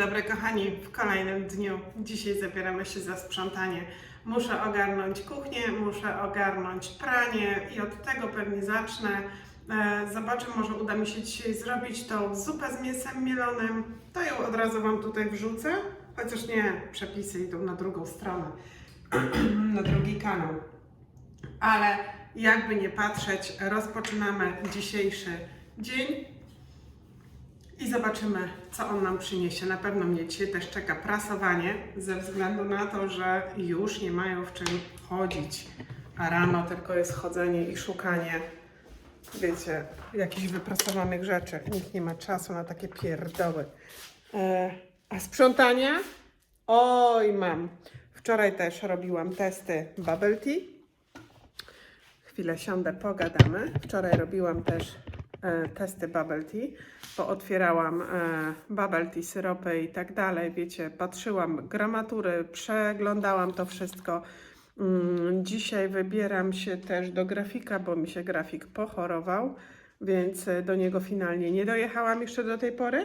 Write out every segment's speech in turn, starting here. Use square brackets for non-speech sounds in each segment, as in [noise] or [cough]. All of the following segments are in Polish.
Dobry kochani, w kolejnym dniu. Dzisiaj zabieramy się za sprzątanie. Muszę ogarnąć kuchnię, muszę ogarnąć pranie i od tego pewnie zacznę. E, Zobaczę, może uda mi się dzisiaj zrobić tą zupę z mięsem mielonym. To ją od razu Wam tutaj wrzucę, chociaż nie, przepisy idą na drugą stronę, [clears throat] na drugi kanał. Ale jakby nie patrzeć, rozpoczynamy dzisiejszy dzień i zobaczymy, co on nam przyniesie. Na pewno mnie dzisiaj też czeka prasowanie, ze względu na to, że już nie mają w czym chodzić. A rano tylko jest chodzenie i szukanie, wiecie, jakichś wyprasowanych rzeczy. Nikt nie ma czasu na takie pierdoły. E, a sprzątania? Oj, mam. Wczoraj też robiłam testy bubble tea. Chwilę siądę, pogadamy. Wczoraj robiłam też testy bubble tea. Pootwierałam e, bubble tea, syropy i tak dalej. Wiecie, patrzyłam gramatury, przeglądałam to wszystko. Mm, Dzisiaj wybieram się też do grafika, bo mi się grafik pochorował, więc e, do niego finalnie nie dojechałam jeszcze do tej pory.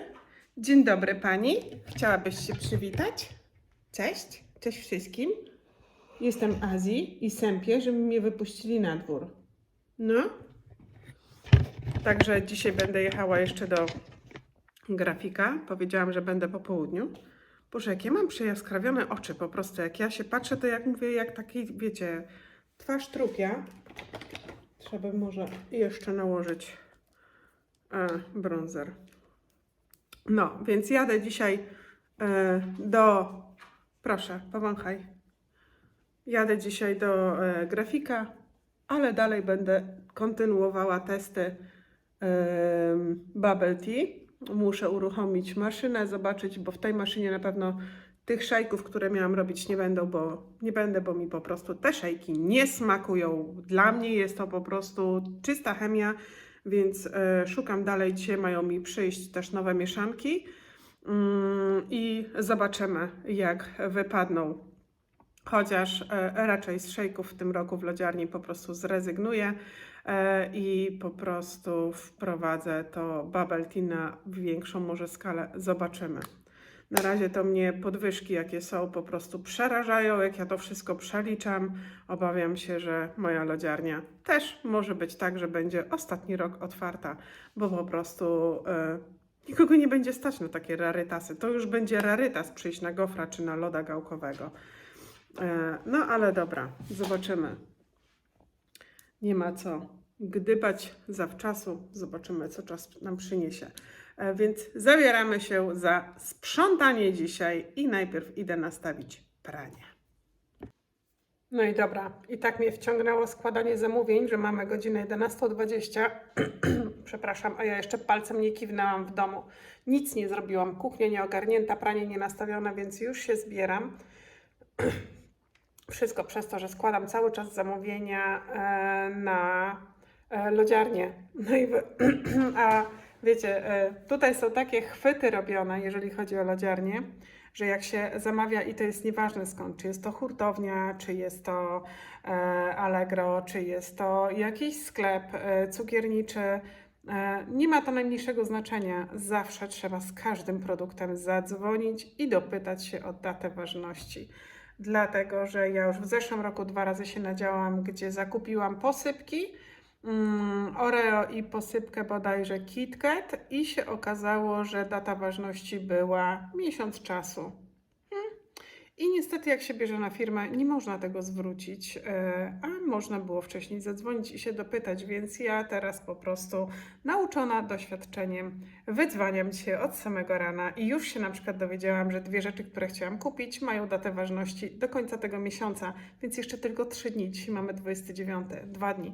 Dzień dobry pani. Chciałabyś się przywitać? Cześć. Cześć wszystkim. Jestem Azji i sępię, żeby mnie wypuścili na dwór. No. Także dzisiaj będę jechała jeszcze do grafika. Powiedziałam, że będę po południu. Boże, jak ja mam przejaskrawione oczy po prostu. Jak ja się patrzę, to jak mówię, jak taki, wiecie, twarz trupia. Trzeba może jeszcze nałożyć e, bronzer. No, więc jadę dzisiaj e, do... Proszę, powąchaj. Jadę dzisiaj do e, grafika, ale dalej będę kontynuowała testy Bubble Tea. Muszę uruchomić maszynę, zobaczyć, bo w tej maszynie na pewno tych szejków, które miałam robić, nie będą, bo nie będę, bo mi po prostu te szejki nie smakują. Dla mnie jest to po prostu czysta chemia, więc e, szukam dalej. Dzisiaj mają mi przyjść też nowe mieszanki mm, i zobaczymy, jak wypadną chociaż e, raczej z szejków w tym roku w lodziarni po prostu zrezygnuję i po prostu wprowadzę to bubble tea na większą może skalę. Zobaczymy. Na razie to mnie podwyżki, jakie są, po prostu przerażają. Jak ja to wszystko przeliczam, obawiam się, że moja lodziarnia też może być tak, że będzie ostatni rok otwarta, bo po prostu e, nikogo nie będzie stać na takie rarytasy. To już będzie rarytas przyjść na gofra czy na loda gałkowego. E, No ale dobra, zobaczymy. Nie ma co gdybać zawczasu. Zobaczymy, co czas nam przyniesie. E, Więc zabieramy się za sprzątanie dzisiaj i najpierw idę nastawić pranie. No i dobra, i tak mnie wciągnęło składanie zamówień, że mamy godzinę 11.20. [clears throat] Przepraszam, a ja jeszcze palcem nie kiwnęłam w domu. Nic nie zrobiłam, kuchnia nie ogarnięta, pranie nie nastawione, więc już się zbieram. [clears throat] Wszystko przez to, że składam cały czas zamówienia e, na lodziarnię. No i [clears throat] a wiecie, e, tutaj są takie chwyty robione, jeżeli chodzi o lodziarnię, że jak się zamawia i to jest nieważne skąd, czy jest to hurtownia, czy jest to e, Allegro, czy jest to jakiś sklep e, cukierniczy, e, nie ma to najmniejszego znaczenia. Zawsze trzeba z każdym produktem zadzwonić i dopytać się o datę ważności dlatego że ja już w zeszłym roku dwa razy się nadziałam, gdzie zakupiłam posypki, Oreo i posypkę bodajże KitKat i się okazało, że data ważności była miesiąc czasu. Hmm. I niestety jak się bierze na firmę, nie można tego zwrócić, e, a można było wcześniej zadzwonić i się dopytać, więc ja teraz po prostu nauczona doświadczeniem wydzwaniam się od samego rana i już się na przykład dowiedziałam, że dwie rzeczy, które chciałam kupić, mają datę ważności do końca tego miesiąca, więc jeszcze tylko trzy dni. Dzisiaj mamy 29, dwa dni.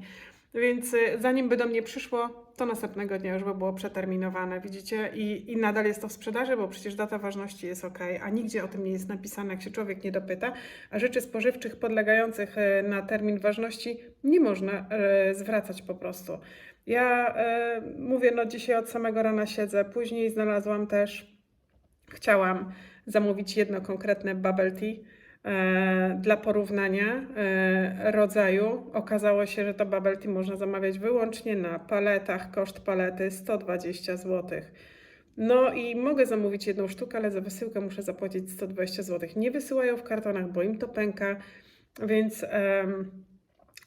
Więc y, zanim by do mnie przyszło, to następnego dnia już by było przeterminowane, widzicie? I, I nadal jest to w sprzedaży, bo przecież data ważności jest ok, a nigdzie o tym nie jest napisane, jak się człowiek nie dopyta. A rzeczy spożywczych podlegających y, na termin ważności nie można y, zwracać po prostu. Ja mówię, no dzisiaj od samego rana siedzę. Później znalazłam też, chciałam zamówić jedno konkretne bubble tea dla porównania e, rodzaju. Okazało się, że to bubble tea można zamawiać wyłącznie na paletach. Koszt palety 120 zł. No i mogę zamówić jedną sztukę, ale za wysyłkę muszę zapłacić 120 zł. Nie wysyłają w kartonach, bo im to pęka, więc.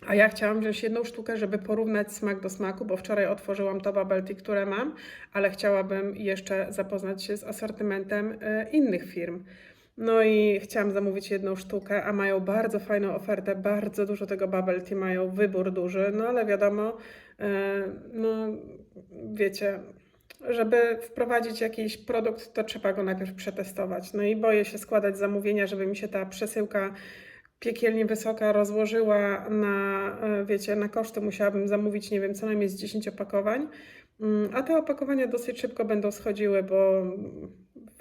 a ja chciałam wziąć jedną sztukę, żeby porównać smak do smaku, bo wczoraj otworzyłam to bubble tea, które mam, ale chciałabym jeszcze zapoznać się z asortymentem e, innych firm. No i chciałam zamówić jedną sztukę, a mają bardzo fajną ofertę, bardzo dużo tego bubble tea mają, wybór duży, no ale wiadomo, e, no wiecie, żeby wprowadzić jakiś produkt, to trzeba go najpierw przetestować. No i boję się składać zamówienia, żeby mi się ta przesyłka piekielnie wysoka rozłożyła na, e, wiecie, na koszty. Musiałabym zamówić, nie wiem, co najmniej z 10 opakowań. Mm, A te opakowania dosyć szybko będą schodziły, bo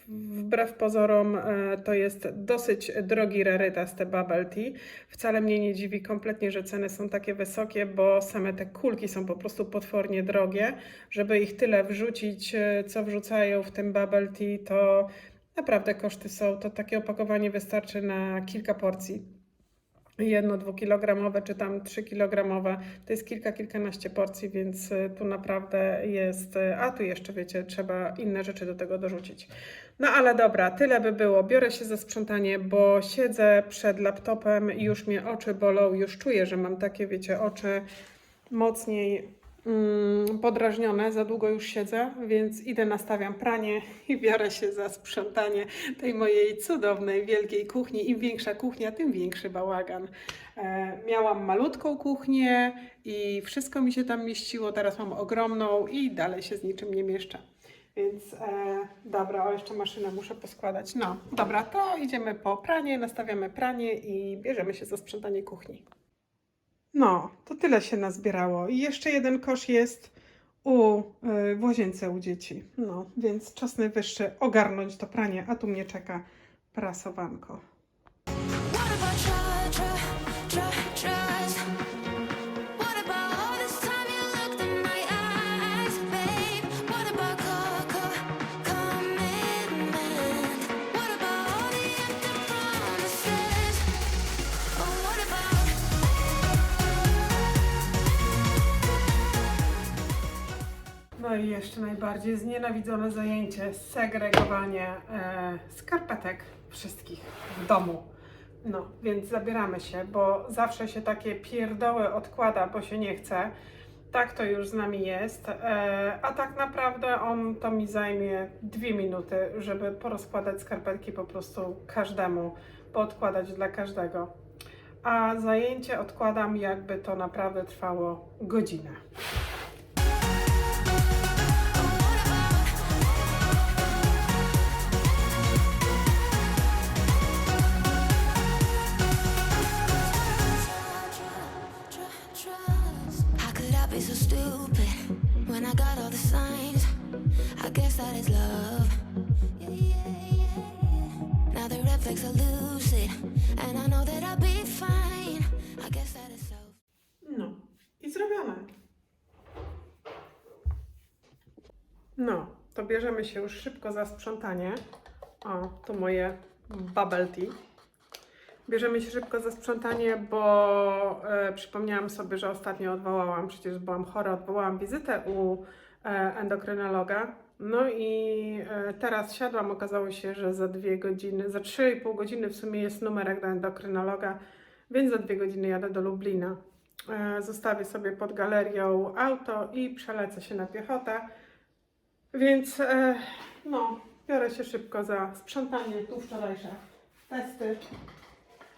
wbrew pozorom e, to jest dosyć drogi rarytas te bubble tea. Wcale mnie nie dziwi kompletnie, że ceny są takie wysokie, bo same te kulki są po prostu potwornie drogie. Żeby ich tyle wrzucić, e, co wrzucają w tym bubble tea, to naprawdę koszty są. To takie opakowanie wystarczy na kilka porcji jedno, dwukilogramowe, czy tam trzykilogramowe, to jest kilka, kilkanaście porcji, więc y, tu naprawdę jest, y, a tu jeszcze wiecie, trzeba inne rzeczy do tego dorzucić. No ale dobra, tyle by było. Biorę się za sprzątanie, bo siedzę przed laptopem już mnie oczy bolą, już czuję, że mam takie, wiecie, oczy mocniej podrażnione, za długo już siedzę, więc idę, nastawiam pranie [laughs] i biorę się za sprzątanie tej mojej cudownej, wielkiej kuchni. Im większa kuchnia, tym większy bałagan. E, miałam malutką kuchnię i wszystko mi się tam mieściło, teraz mam ogromną i dalej się z niczym nie mieszczę. Więc e, dobra, o jeszcze maszynę muszę poskładać. No, dobra, to idziemy po pranie, nastawiamy pranie i bierzemy się za sprzątanie kuchni. No, to tyle się nazbierało. I jeszcze jeden kosz jest u, y, w łazience u dzieci. No, więc czas najwyższy ogarnąć to pranie, a tu mnie czeka prasowanko. I jeszcze najbardziej znienawidzone zajęcie segregowanie e, skarpetek wszystkich w domu. No, więc zabieramy się, bo zawsze się takie pierdoły odkłada, bo się nie chce. Tak to już z nami jest, e, a tak naprawdę on to mi zajmie dwie minuty, żeby porozkładać skarpetki po prostu każdemu, poodkładać dla każdego. A zajęcie odkładam, jakby to naprawdę trwało godzinę. Zrobione. No, to bierzemy się już szybko za sprzątanie. O, tu moje bubble tea. Bierzemy się szybko za sprzątanie, bo e, przypomniałam sobie, że ostatnio odwołałam, przecież byłam chora, odwołałam wizytę u e, endokrynologa. No i e, teraz siadłam, okazało się, że za dwie godziny, za 3,5 godziny w sumie jest numerek do endokrynologa, więc za dwie godziny jadę do Lublina. E, Zostawię sobie pod galerią auto i przelecę się na piechotę. Więc e, no, biorę się szybko za sprzątanie tu wczorajsze testy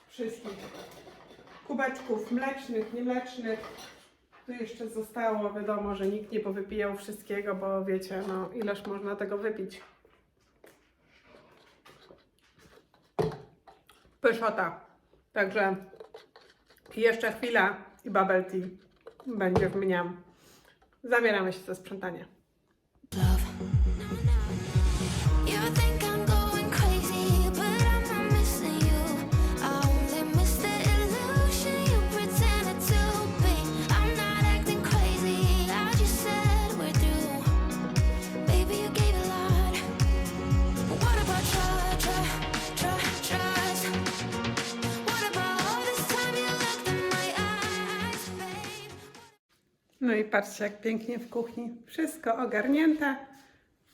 wszystkich kubeczków mlecznych, niemlecznych. Tu jeszcze zostało, wiadomo, że nikt nie powypijał wszystkiego, bo wiecie, no ileż można tego wypić. Pyszota. Także jeszcze chwila i bubble tea będzie w mniam. Zabieramy się za sprzątanie. No i patrzcie, jak pięknie w kuchni. Wszystko ogarnięte.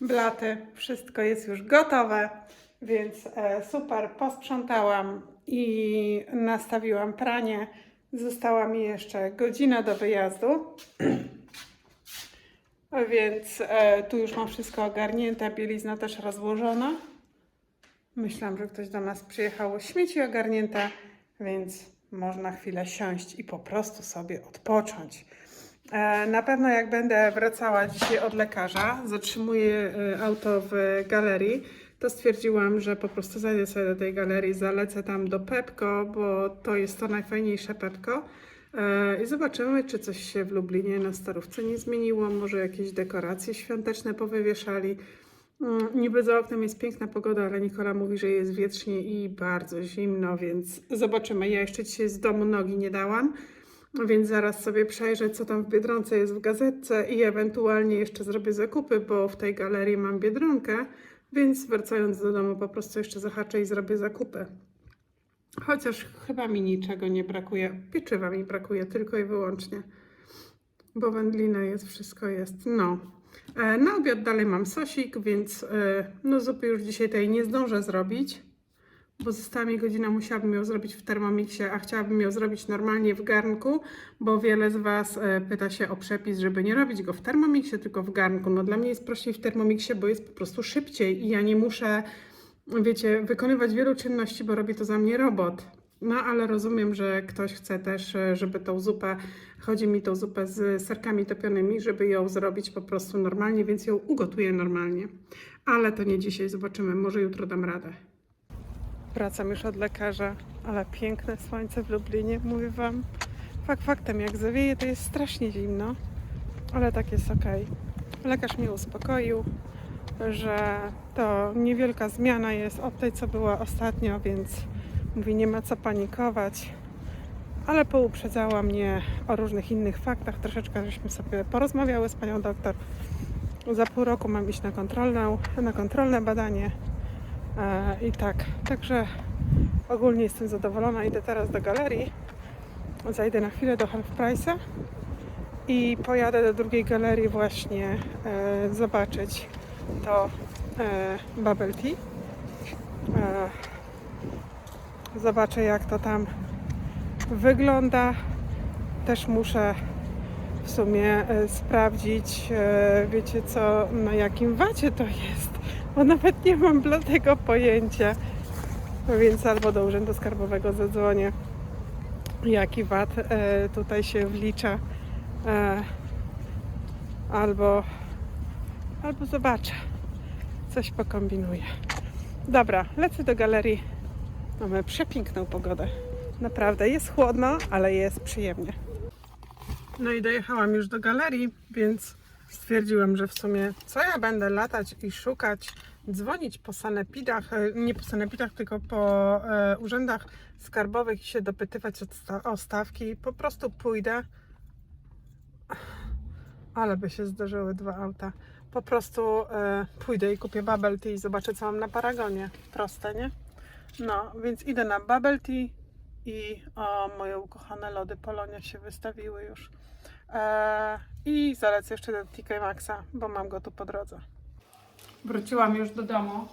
blaty. Wszystko jest już gotowe, więc e, super. Posprzątałam i nastawiłam pranie. Została mi jeszcze godzina do wyjazdu. [clears throat] Więc e, tu już mam wszystko ogarnięte, bielizna też rozłożona. Myślałam, że ktoś do nas przyjechał, śmieci ogarnięte, więc można chwilę siąść i po prostu sobie odpocząć. E, Na pewno jak będę wracała dzisiaj od lekarza, zatrzymuję e, auto w galerii, to stwierdziłam, że po prostu zajdę sobie do tej galerii, zalecę tam do Pepko, bo to jest to najfajniejsze Pepko. E, I zobaczymy, czy coś się w Lublinie na Starówce nie zmieniło, może jakieś dekoracje świąteczne powywieszali. Mm, Niby za oknem jest piękna pogoda, ale Nikola mówi, że jest wietrznie i bardzo zimno, więc zobaczymy. Ja jeszcze dzisiaj z domu nogi nie dałam, więc zaraz sobie przejrzę, co tam w Biedronce jest w gazetce i ewentualnie jeszcze zrobię zakupy, bo w tej galerii mam Biedronkę, więc wracając do domu po prostu jeszcze zahaczę i zrobię zakupy. Chociaż chyba mi niczego nie brakuje. Pieczywa mi brakuje tylko i wyłącznie. Bo wędlina jest, wszystko jest. No. E, Na obiad dalej mam sosik, więc e, no zupy już dzisiaj tej nie zdążę zrobić, bo została mi godzina, musiałabym ją zrobić w Thermomixie, a chciałabym ją zrobić normalnie w garnku, bo wiele z Was e, pyta się o przepis, żeby nie robić go w Thermomixie, tylko w garnku. No dla mnie jest prościej w Thermomixie, bo jest po prostu szybciej i ja nie muszę, wiecie, wykonywać wielu czynności, bo robi to za mnie robot. No, ale rozumiem, że ktoś chce też, e, żeby tą zupę, chodzi mi tą zupę z serkami topionymi, żeby ją zrobić po prostu normalnie, więc ją ugotuję normalnie. Ale to nie dzisiaj, zobaczymy, może jutro dam radę. Wracam już od lekarza, ale piękne słońce w Lublinie, mówię Wam. Fakt faktem, jak zawieje, to jest strasznie zimno, ale tak jest ok. Lekarz mnie uspokoił, że to niewielka zmiana jest od tej, co była ostatnio, więc mówi, nie ma co panikować. Ale pouprzedzała mnie o różnych innych faktach. Troszeczkę żeśmy sobie porozmawiały z panią doktor. Za pół roku mam iść na kontrolne, na kontrolne badanie. E, I tak, także ogólnie jestem zadowolona. Idę teraz do galerii. Zajdę na chwilę do Half Price'a i pojadę do drugiej galerii właśnie e, zobaczyć to e, Bubble Tea. E, zobaczę jak to tam wygląda. Też muszę w sumie e, sprawdzić, e, wiecie co, na jakim wacie to jest, bo nawet nie mam bladego pojęcia. Więc albo do Urzędu Skarbowego zadzwonię, jaki VAT e, tutaj się wlicza, e, albo, albo zobaczę, coś pokombinuję. Dobra, lecę do galerii. Mamy przepiękną pogodę. Naprawdę jest chłodno, ale jest przyjemnie. No i dojechałam już do galerii, więc stwierdziłam, że w sumie co ja będę latać i szukać, dzwonić po sanepidach, e, nie po sanepidach, tylko po e, urzędach skarbowych i się dopytywać o stawki. Po prostu pójdę. Ale by się zdarzyły dwa auta. Po prostu e, pójdę i kupię bubble tea i zobaczę, co mam na paragonie. Proste, nie? No, więc idę na bubble tea i o, moje ukochane lody Polonia się wystawiły już. E, I zalecę jeszcze do TK Maxa, bo mam go tu po drodze. Wróciłam już do domu.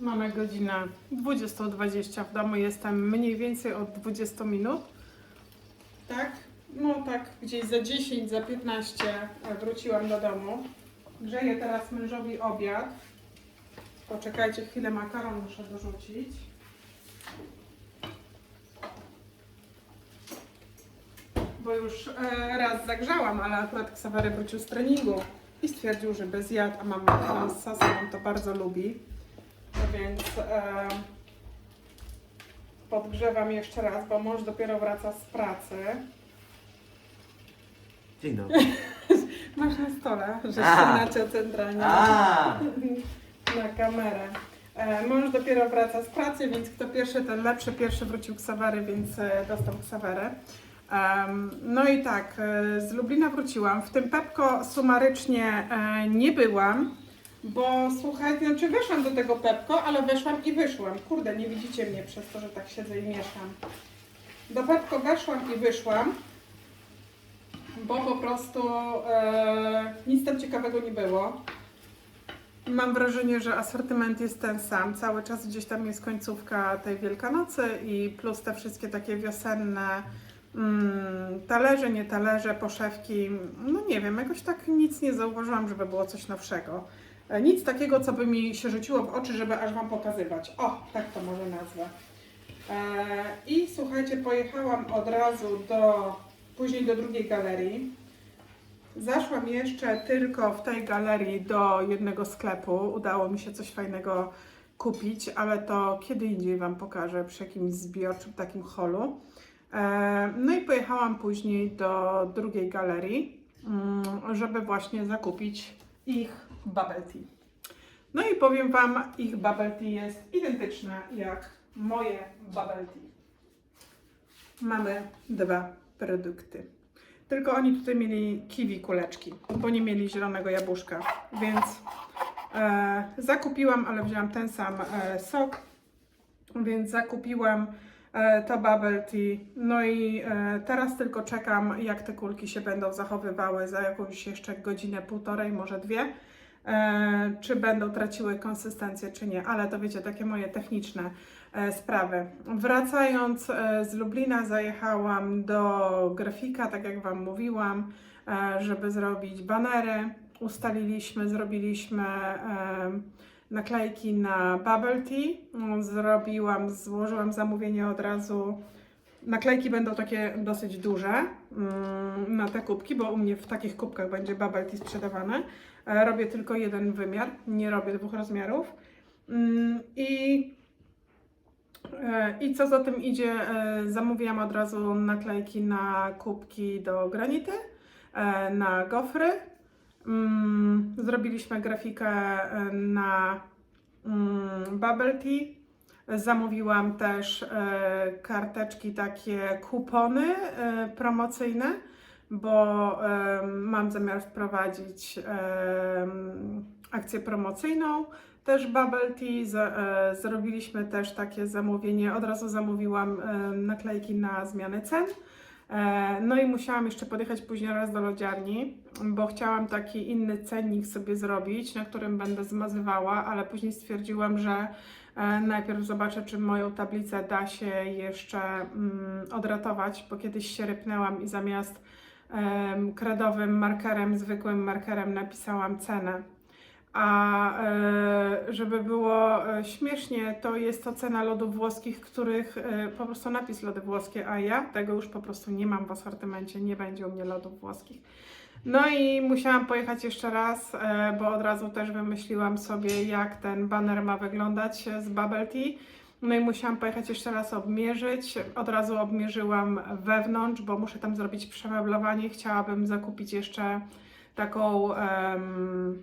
Mamy godzinę 20.20. W domu jestem mniej więcej od 20 minut. Tak? No tak, gdzieś za 10, za 15 wróciłam do domu. Grzeję teraz mężowi obiad. Poczekajcie chwilę, makaron muszę dorzucić. Bo już e, raz zagrzałam, ale akurat Ksawery wrócił z treningu i stwierdził, że bez jad, a mam sosem, on to bardzo lubi. Więc e, podgrzewam jeszcze raz, bo mąż dopiero wraca z pracy. Dzień dobry. [laughs] Masz na stole, że A. się naciął centralnie A, [laughs] na kamerę. E, mąż dopiero wraca z pracy, więc kto pierwszy, ten lepszy. Pierwszy wrócił Ksawery, więc e, dostał Ksawerę. No i tak, e, z Lublina wróciłam. W tym Pepko sumarycznie e, nie byłam, bo słuchajcie, znaczy weszłam do tego Pepko, ale weszłam i wyszłam. Kurde, nie widzicie mnie przez to, że tak siedzę i mieszam. Do Pepko weszłam i wyszłam, bo po prostu e, nic tam ciekawego nie było. Mam wrażenie, że asortyment jest ten sam. Cały czas gdzieś tam jest końcówka tej Wielkanocy i plus te wszystkie takie wiosenne mm, talerze, nie talerze, poszewki. No nie wiem, jakoś tak nic nie zauważyłam, żeby było coś nowszego. E, Nic takiego, co by mi się rzuciło w oczy, żeby aż Wam pokazywać. O, tak to może nazwę. E, I słuchajcie, pojechałam od razu do, później do drugiej galerii. Zaszłam jeszcze tylko w tej galerii do jednego sklepu. Udało mi się coś fajnego kupić, ale to kiedy indziej Wam pokażę przy jakimś zbiorczym takim holu. E, No i pojechałam później do drugiej galerii, mm, żeby właśnie zakupić ich bubble tea. No i powiem Wam, ich bubble tea jest identyczne jak moje bubble tea. Mamy dwa produkty. Tylko oni tutaj mieli kiwi kuleczki, bo nie mieli zielonego jabłuszka, więc e, zakupiłam, ale wzięłam ten sam e, sok, więc zakupiłam to bubble tea. No i e, teraz tylko czekam, jak te kulki się będą zachowywały za jakąś jeszcze godzinę, półtorej, może dwie. E, czy będą traciły konsystencję, czy nie, ale to wiecie, takie moje techniczne e, sprawy. Wracając e, z Lublina, zajechałam do grafika, tak jak Wam mówiłam, e, żeby zrobić banery. Ustaliliśmy, zrobiliśmy e, naklejki na bubble tea. Zrobiłam, złożyłam zamówienie od razu. Naklejki będą takie dosyć duże mm, na te kubki, bo u mnie w takich kubkach będzie bubble tea sprzedawane. E, Robię tylko jeden wymiar, nie robię dwóch rozmiarów. Mm, I, e, I co za tym idzie, e, zamówiłam od razu naklejki na kubki do granity, na gofry. Mm, Zrobiliśmy grafikę e, na mm, bubble tea. Zamówiłam też e, karteczki, takie kupony e, promocyjne bo mam zamiar wprowadzić akcję promocyjną, też bubble tea. Zrobiliśmy też takie zamówienie, od razu zamówiłam naklejki na zmianę cen. E, No i musiałam jeszcze podjechać później raz do lodziarni, bo chciałam taki inny cennik sobie zrobić, na którym będę zmazywała, ale później stwierdziłam, że e, najpierw zobaczę, czy moją tablicę da się jeszcze mm, odratować, bo kiedyś się rypnęłam i zamiast kredowym markerem, zwykłym markerem napisałam cenę. A e, żeby było e, śmiesznie, to jest to cena lodów włoskich, których e, po prostu napis lody włoskie, a ja tego już po prostu nie mam w asortymencie, nie będzie u mnie lodów włoskich. No i musiałam pojechać jeszcze raz, bo od razu też wymyśliłam sobie, jak ten baner ma wyglądać z bubble tea. No i musiałam pojechać jeszcze raz obmierzyć. Od razu obmierzyłam wewnątrz, bo muszę tam zrobić przemeblowanie. Chciałabym zakupić jeszcze taką, em,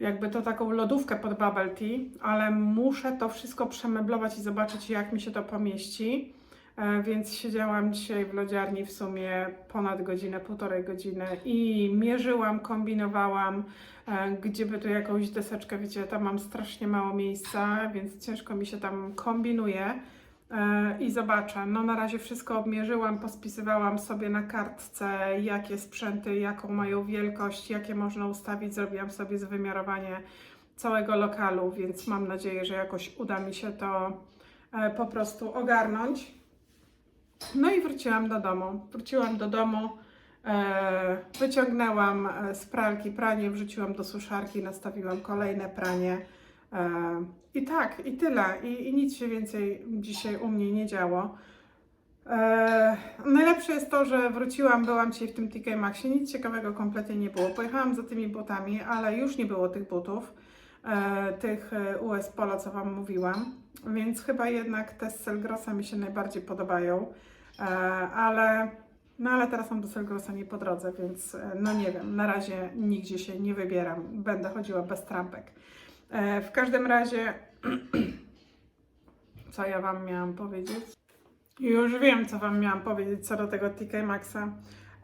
jakby to taką lodówkę pod bubble tea, ale muszę to wszystko przemeblować i zobaczyć, jak mi się to pomieści. E, Więc siedziałam dzisiaj w lodziarni w sumie ponad godzinę, półtorej godziny i mierzyłam, kombinowałam, e, gdzie by tu jakąś deseczkę, wiecie, tam mam strasznie mało miejsca, więc ciężko mi się tam kombinuje i zobaczę. No na razie wszystko obmierzyłam, pospisywałam sobie na kartce, jakie sprzęty, jaką mają wielkość, jakie można ustawić, zrobiłam sobie zwymiarowanie całego lokalu, więc mam nadzieję, że jakoś uda mi się to e, po prostu ogarnąć. No i wróciłam do domu. Wróciłam do domu, e, wyciągnęłam e, z pralki pranie, wrzuciłam do suszarki, nastawiłam kolejne pranie. E, I tak, i tyle. I, I nic się więcej dzisiaj u mnie nie działo. E, najlepsze jest to, że wróciłam, byłam dzisiaj w tym TK Maxie, nic ciekawego kompletnie nie było. Pojechałam za tymi butami, ale już nie było tych butów, e, tych e, US Polo, co Wam mówiłam, więc chyba jednak te z Selgrosa mi się najbardziej podobają, ale, no ale teraz mam do Selgrosa nie po drodze, więc no nie wiem, na razie nigdzie się nie wybieram, będę chodziła bez trampek. E, w każdym razie, [clears throat] co ja Wam miałam powiedzieć? Już wiem, co Wam miałam powiedzieć co do tego TK Maxa.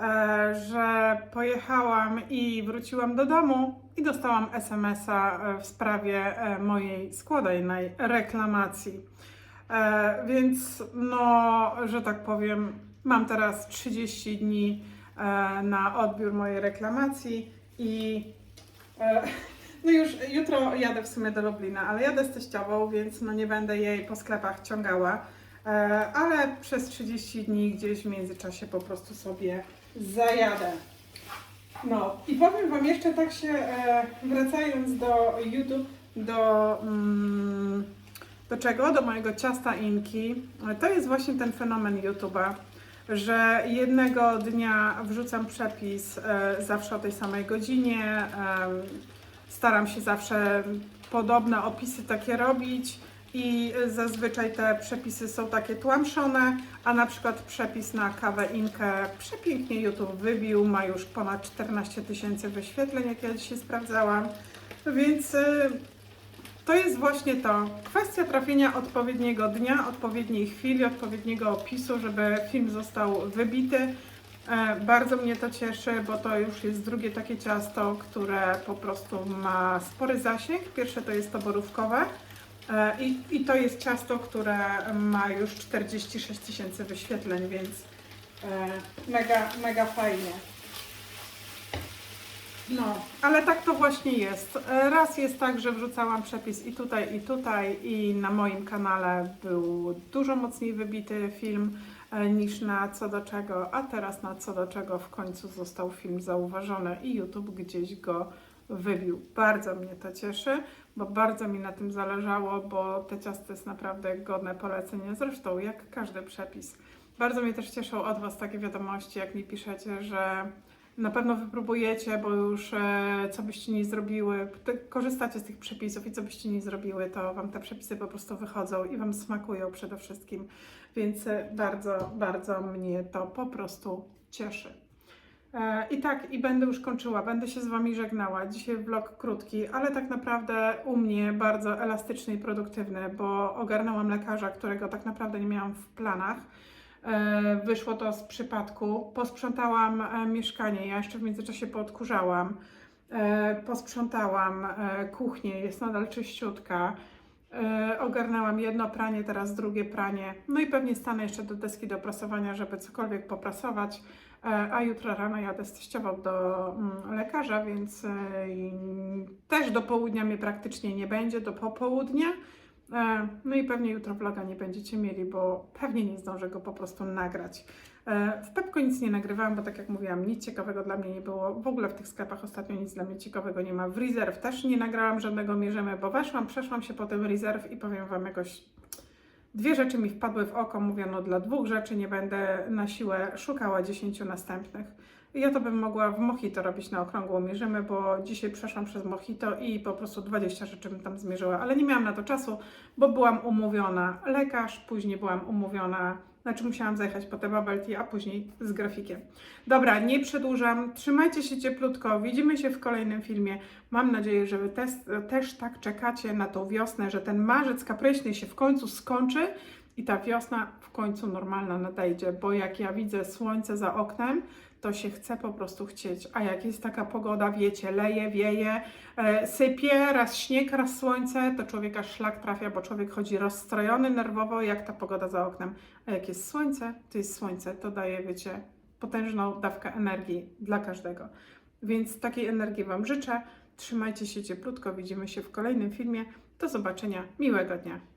E, że pojechałam i wróciłam do domu i dostałam SMS-a e, w sprawie mojej składajnej reklamacji. Więc, no, że tak powiem, mam teraz 30 dni na odbiór mojej reklamacji i No już jutro jadę w sumie do Lublina, ale jadę z teściową, więc no nie będę jej po sklepach ciągała. E, ale przez 30 dni gdzieś w międzyczasie po prostu sobie zajadę. No i powiem Wam jeszcze tak się e, wracając do YouTube, do, mm, do czego? Do mojego ciasta Inki. To jest właśnie ten fenomen YouTube'a, że jednego dnia wrzucam przepis e, zawsze o tej samej godzinie. Staram się zawsze podobne opisy takie robić i zazwyczaj te przepisy są takie tłamszone, a na przykład przepis na kawę Inkę przepięknie YouTube wybił, ma już ponad 14 tysięcy wyświetleń, jak ja dzisiaj sprawdzałam, więc y, to jest właśnie to. Kwestia trafienia odpowiedniego dnia, odpowiedniej chwili, odpowiedniego opisu, żeby film został wybity. E, Bardzo mnie to cieszy, bo to już jest drugie takie ciasto, które po prostu ma spory zasięg. Pierwsze to jest to borówkowe e, i, i to jest ciasto, które ma już 46 tysięcy wyświetleń, więc e, mega, mega fajnie. No, ale tak to właśnie jest. Raz jest tak, że wrzucałam przepis i tutaj, i tutaj, i na moim kanale był dużo mocniej wybity film niż na co do czego, a teraz na co do czego w końcu został film zauważony i YouTube gdzieś go wybił. Bardzo mnie to cieszy, bo bardzo mi na tym zależało, bo te ciasto jest naprawdę godne polecenia. Zresztą jak każdy przepis. Bardzo mnie też cieszą od Was takie wiadomości, jak mi piszecie, że na pewno wypróbujecie, bo już e, co byście nie zrobiły, korzystacie z tych przepisów i co byście nie zrobiły, to Wam te przepisy po prostu wychodzą i Wam smakują przede wszystkim. Więc e, bardzo, bardzo mnie to po prostu cieszy. E, I tak, i będę już kończyła, będę się z Wami żegnała. Dzisiaj vlog krótki, ale tak naprawdę u mnie bardzo elastyczny i produktywny, bo ogarnęłam lekarza, którego tak naprawdę nie miałam w planach. E, Wyszło to z przypadku. Posprzątałam e, mieszkanie, ja jeszcze w międzyczasie poodkurzałam. E, Posprzątałam kuchnię, jest nadal czyściutka. Ogarnęłam jedno pranie, teraz drugie pranie. No i pewnie stanę jeszcze do deski do prasowania, żeby cokolwiek poprasować. A jutro rano jadę z do mm, lekarza, więc też do południa mnie praktycznie nie będzie, do popołudnia. E, No i pewnie jutro vloga nie będziecie mieli, bo pewnie nie zdążę go po prostu nagrać. E, W Pepko nic nie nagrywałam, bo tak jak mówiłam, nic ciekawego dla mnie nie było. W ogóle w tych sklepach ostatnio nic dla mnie ciekawego nie ma. W Reserve też nie nagrałam żadnego mierzymy, bo weszłam, przeszłam się po tym Reserve i powiem Wam jakoś... Dwie rzeczy mi wpadły w oko, mówię, no dla dwóch rzeczy nie będę na siłę szukała dziesięciu następnych. Ja to bym mogła w Mojito robić na okrągło mierzymy, bo dzisiaj przeszłam przez Mojito i po prostu 20 rzeczy bym tam zmierzyła, ale nie miałam na to czasu, bo byłam umówiona lekarz, później byłam umówiona, znaczy musiałam zajechać po te bubble tea, a później z grafikiem. Dobra, nie przedłużam, trzymajcie się cieplutko, widzimy się w kolejnym filmie. Mam nadzieję, że Wy też, też tak czekacie na tą wiosnę, że ten marzec kapryśny się w końcu skończy i ta wiosna w końcu normalna nadejdzie, bo jak ja widzę słońce za oknem, to się chce po prostu chcieć. A jak jest taka pogoda, wiecie, leje, wieje, e, sypie, raz śnieg, raz słońce, to człowieka szlak trafia, bo człowiek chodzi rozstrojony nerwowo, jak ta pogoda za oknem. A jak jest słońce, to jest słońce, to daje, wiecie, potężną dawkę energii dla każdego. Więc takiej energii Wam życzę. Trzymajcie się cieplutko, widzimy się w kolejnym filmie. Do zobaczenia, miłego dnia.